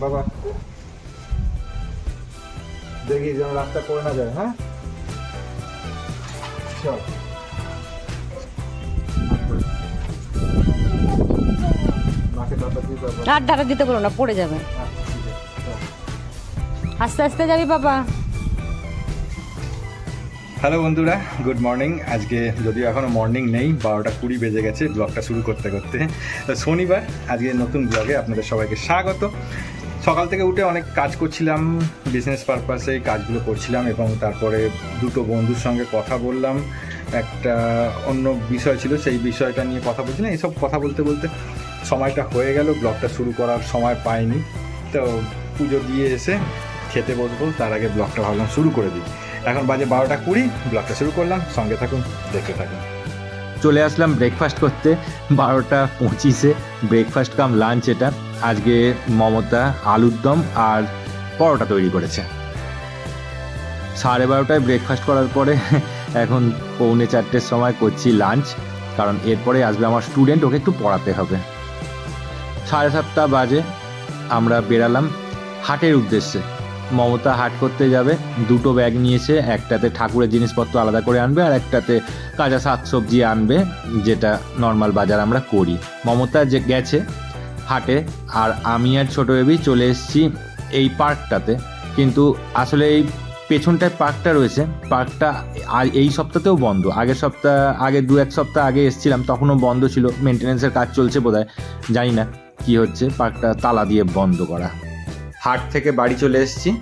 বাবা। দেখি যেন রাস্তা করে না যায় হ্যাঁ? চল। আর ডাটা দিতে পারো না পড়ে যাবে। হ্যাঁ, চল। আস্তে আস্তে যাবি বাবা। হ্যালো বন্ধুরা, গুড মর্নিং। আজকে যদিও এখনও মর্নিং নেই, বারোটা কুড়ি বেজে গেছে ব্লগটা শুরু করতে করতে। তো শনিবার, আজকে নতুন ব্লগে আপনাদের সবাইকে স্বাগত। সকাল থেকে উঠে অনেক কাজ করছিলাম বিজনেস পারপাসে কাজগুলো করছিলাম এবং তারপরে দুটো বন্ধুর সঙ্গে কথা বললাম। একটা অন্য বিষয় ছিল, সেই বিষয়টা নিয়ে কথা বলছিলাম। এইসব কথা বলতে বলতে সময়টা হয়ে গেল, ব্লগটা শুরু করার সময় পাইনি। তো পুজো দিয়ে এসে খেতে বসবো, তার আগে ব্লগটা ভাবলাম শুরু করে দিই। এখন বাজে বারোটা কুড়ি ব্লগটা শুরু করলাম, সঙ্গে থাকুন, দেখতে থাকুন। চলে আসলাম ব্রেকফাস্ট করতে, বারোটা পঁচিশে ব্রেকফাস্ট কাম লাঞ্চ এটা। আজকে মমতা, আলুর দম আর পরোটা তৈরি করেছে। সাড়ে বারোটায় ব্রেকফাস্ট করার পরে, এখন পৌনে চারটের সময় করছি লাঞ্চ কারণ এরপরে আসবে আমার স্টুডেন্ট ওকে একটু পড়াতে হবে। সাড়ে সাতটা বাজে, আমরা বেরালাম হাটের উদ্দেশ্যে। মমতা হাট করতে যাবে। দুটো ব্যাগ নিয়েছে, একটাতে ঠাকুরের জিনিসপত্র আলাদা করে আনবে আর একটাতে কাঁচা শাকসবজি আনবে, যেটা নর্মাল বাজার আমরা করি। মমতা যে গেছে হাটে, আর আমি আর ছোট বেবি চলে এসেছি এই পার্কটাতে কিন্তু আসলে এই পেছনটায় পার্কটা রয়েছে পার্কটা এই সপ্তাহতেও বন্ধ। আগের সপ্তাহ, আগে দু এক সপ্তাহ আগে এসেছিলাম, তখনও বন্ধ ছিল। মেনটেন্যান্সের কাজ চলছে বোধহয়, জানি না কি হচ্ছে পার্কটা তালা দিয়ে বন্ধ করা। হাট থেকে বাড়ি চলে এসেছি।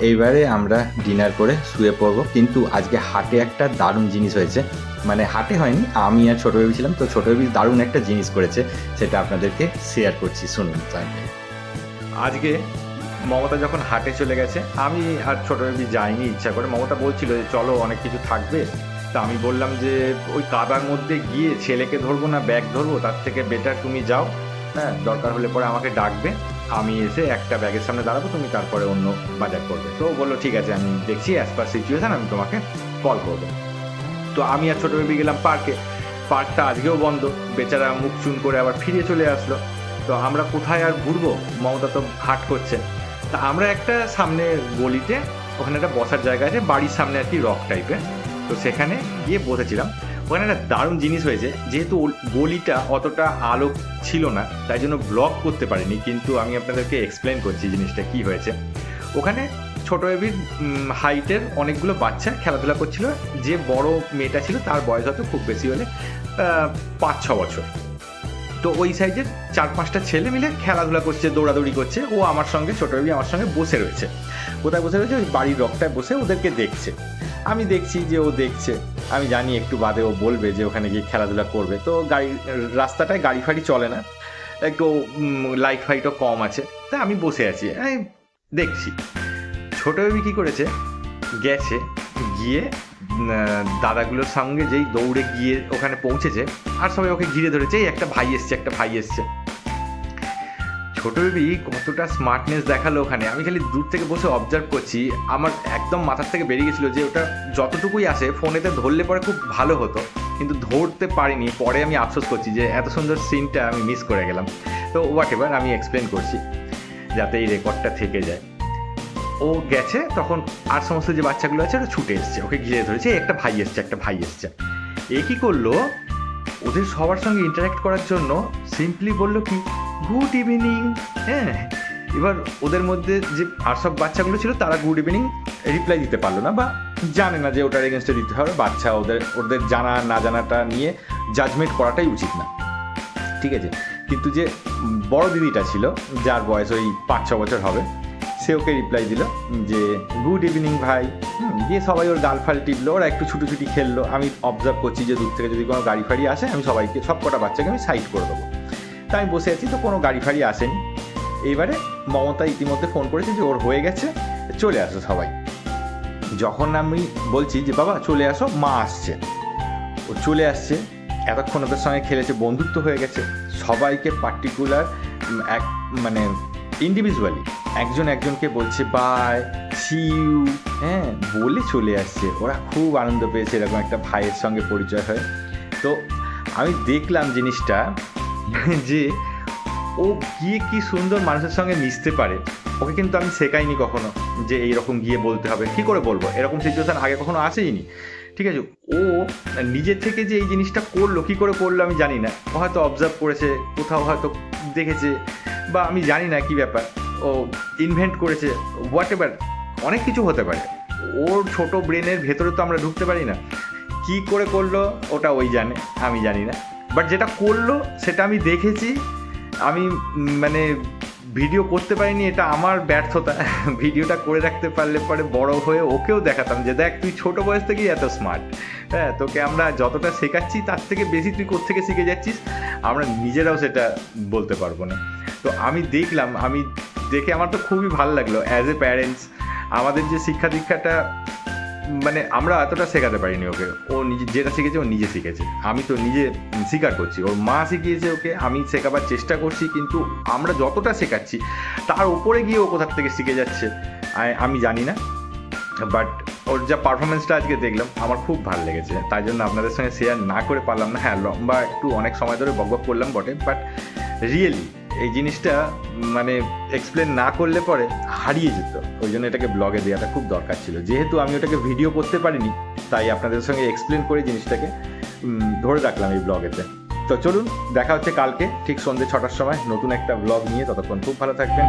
এইবারে আমরা ডিনার করে শুয়ে পড়ব। কিন্তু আজকে হাটে একটা দারুণ জিনিস হয়েছে। মানে হাটে হয়নি, আমি আর ছোটো বেবি ছিলাম, তো ছোটো বেবি দারুণ একটা জিনিস করেছে, সেটা আপনাদেরকে শেয়ার করছি। শুনুন তাহলে। আজকে মমতা যখন হাটে চলে গেছে, আমি আর ছোটো বেবি যাইনি, ইচ্ছা করে। মমতা বলছিল যে, চলো অনেক কিছু থাকবে। তা আমি বললাম যে, ওই কাদার মধ্যে গিয়ে ছেলেকে ধরবো না, ব্যাগ ধরবো, তার থেকে বেটার তুমি যাও। হ্যাঁ দরকার হলে পরে আমাকে ডাকবে। আমি এসে একটা ব্যাগের সামনে দাঁড়াবো, তুমি তারপরে অন্য বাজার করবে। তো বলল, ঠিক আছে, আমি দেখছি অ্যাজ পার সিচুয়েশান আমি তোমাকে কল করব। তো আমি আর ছোটো বেবি গেলাম পার্কে পার্কটা আজকেও বন্ধ। বেচারা মুখ চুন করে আবার ফিরে চলে আসলো। তো আমরা কোথায় আর ঘুরবো? মমতা তো ঘাট করছে। তা আমরা একটা সামনে গলিতে, ওখানে একটা বসার জায়গা আছে, বাড়ির সামনে আর কি রক টাইপের তো সেখানে গিয়ে বসেছিলাম। ওখানে একটা দারুণ জিনিস হয়েছে, যেহেতু গলিটা অতটা আলো ছিল না, তাই জন্য ব্লগ করতে পারিনি, কিন্তু আমি আপনাদেরকে এক্সপ্লেন করছি জিনিসটা কি হয়েছে। ওখানে ছোট এবির হাইটের অনেকগুলো বাচ্চা খেলাধুলা করছিল, যে বড় মেয়েটা ছিল তার বয়স হয়তো খুব বেশি হলে পাঁচ ছ বছর। তো ওই সাইজের চার পাঁচটা ছেলে মিলে খেলাধুলা করছে, দৌড়াদৌড়ি করছে, ও আমার সঙ্গে, ছোট বেবি আমার সঙ্গে বসে রয়েছে। কোথায় বসে রয়েছে? ওই বাড়ির রকটায় বসে ওদেরকে দেখছে। আমি দেখছি যে ও দেখছে। আমি জানি একটু বাদে ও বলবে যে ওখানে গিয়ে খেলাধুলা করবে। তো গাড়ি, রাস্তাটায় গাড়ি ফাড়ি চলে না। একটু লাইট ফাইটও কম আছে। তা আমি বসে আছি। দেখছি। ছোট বেবি কী করেছে? গেছে, গিয়ে দাদাগুলোর সঙ্গে যেই দৌড়ে গিয়ে ওখানে পৌঁছেছে, আর সবাই ওকে ঘিরে ধরেছে। এই একটা ভাই এসছে, একটা ভাই এসছে। ছোট বেবি কতটা স্মার্টনেস দেখাল ওখানে। আমি খালি দূর থেকে বসে অবজার্ভ করছি, আমার একদম মাথার থেকে বেরিয়ে গেছিল যে ওটা যতটুকুই আসে ফোনেতে ধরলে পরে খুব ভালো হতো, কিন্তু ধরতে পারিনি। পরে আমি আফসোস করছি যে এত সুন্দর সিনটা আমি মিস করে গেলাম। তো হোয়াট এভার আমি এক্সপ্লেন করছি, যাতে এই রেকর্ডটা থেকে যায়। ও গেছে, তখন আর সমস্ত যে বাচ্চাগুলো আছে, ওরা ছুটে এসছে। ওকে ঘিরে ধরেছে একটা ভাই এসছে, একটা ভাই এসছে। এ কি করল? ওদের সবার সঙ্গে ইন্টারাক্ট করার জন্য সিম্পলি বলল কি গুড ইভিনিং হ্যাঁ। এবার ওদের মধ্যে যে আর সব বাচ্চাগুলো ছিল, তারা গুড ইভিনিং রিপ্লাই দিতে পারল না বা জানে না যে ওটার এগেনস্টে দিতে হবে। বাচ্চা ওদের ওদের জানা, না জানাটা নিয়ে জাজমেন্ট করাটাই উচিত না। ঠিক আছে? কিন্তু যে বড় দিদিটা ছিল, যার বয়স ওই পাঁচ, ছ বছর হবে, সে ওকে রিপ্লাই দিল যে, গুড ইভিনিং ভাই। দিয়ে সবাই ওর গাল ফাল টিপলো, ওরা একটু ছুটোছুটি খেললো। আমি অবজার্ভ করছি যে দূর থেকে যদি কোনো গাড়ি ফাড়ি আসে, আমি সবাইকে সব কটা বাচ্চাকে আমি সাইড করে দেবো। তা আমি বসে আছি, তো কোনো গাড়ি ফাড়ি আসেনি। এইবারে মমতা ইতিমধ্যে ফোন করেছে যে ওর হয়ে গেছে, চলে আসো সবাই। যখন আমি বলছি যে, বাবা, চলে আসো, মা আসছে। ও চলে আসছে, এতক্ষণ ওদের সঙ্গে খেলেছে, বন্ধুত্ব হয়ে গেছে। সবাইকে পার্টিকুলার এক মানে ইন্ডিভিজুয়ালি একজন একজনকে বলছে বাই সিউ হ্যাঁ বলে চলে আসছে। ওরা খুব আনন্দ পেয়েছে, এরকম একটা ভাইয়ের সঙ্গে পরিচয় হয়। তো আমি দেখলাম জিনিসটা যে ও গিয়ে কি সুন্দর মানুষের সঙ্গে মিশতে পারে, ওকে কিন্তু আমি শেখাইনি কখনো যে এইরকম গিয়ে বলতে হবে। কি করে বলব? এরকম সিচুয়েশন আগে কখনো আসেইনি। ঠিক আছে, ও নিজের থেকে যে এই জিনিসটা করল, কি করে করল আমি জানি না। ও হয়তো অবজার্ভ করেছে, কোথাও হয়তো দেখেছে, বা আমি জানি না কি ব্যাপার। ও ইনভেন্ট করেছে হোয়াট এভার অনেক কিছু হতে পারে। ওর ছোট ব্রেনের ভেতরে তো আমরা ঢুকতে পারি না। কি করে করল, ওটা ওই জানে, আমি জানি না। বাট যেটা করল, সেটা আমি দেখেছি। আমি মানে ভিডিও করতে পারিনি, এটা আমার ব্যর্থতা। ভিডিওটা করে রাখতে পারলে পরে বড় হয়ে ওকেও দেখাতাম যে, দেখ, তুই ছোট বয়স থেকেই এত স্মার্ট হ্যাঁ তোকে আমরা যতটা শেখাচ্ছি, তার থেকে বেশি তুই কোত্থেকে শিখে যাচ্ছিস, আমরা নিজেরাও সেটা বলতে পারব না। তো আমি দেখলাম, আমি দেখে আমার তো খুবই ভালো লাগল। অ্যাজ এ প্যারেন্টস আমাদের যে শিক্ষা দীক্ষাটা মানে আমরা এতটা শেখাতে পারিনি ওকে। ও নিজে, যেটা শিখেছে ও নিজে শিখেছে। আমি তো নিজে স্বীকার করছি। ওর মা শিখিয়েছে ওকে, আমি শেখাবার চেষ্টা করছি, কিন্তু আমরা যতটা শেখাচ্ছি, তার উপরে গিয়ে ও কোথার থেকে শিখে যাচ্ছে আমি জানি না। বাট ওর যা পারফরমেন্সটা আজকে দেখলাম, আমার খুব ভালো লেগেছে। তাই জন্য আপনাদের সঙ্গে শেয়ার না করে পারলাম না। হ্যাঁ লম্বা একটু অনেক সময় ধরে বকবক করলাম বটে, বাট রিয়েলি এই জিনিসটা মানে এক্সপ্লেন না করলে পরে হারিয়ে যেত। ওই জন্য এটাকে ব্লগে দেওয়াটা খুব দরকার ছিল। যেহেতু আমি ওটাকে ভিডিও করতে পারিনি, তাই আপনাদের সঙ্গে এক্সপ্লেন করে জিনিসটাকে ধরে রাখলাম এই ব্লগেতে তো। চলুন, দেখা হচ্ছে কালকে, ঠিক সন্ধ্যে ছটার সময়, নতুন একটা ব্লগ নিয়ে। ততক্ষণ খুব ভালো থাকবেন।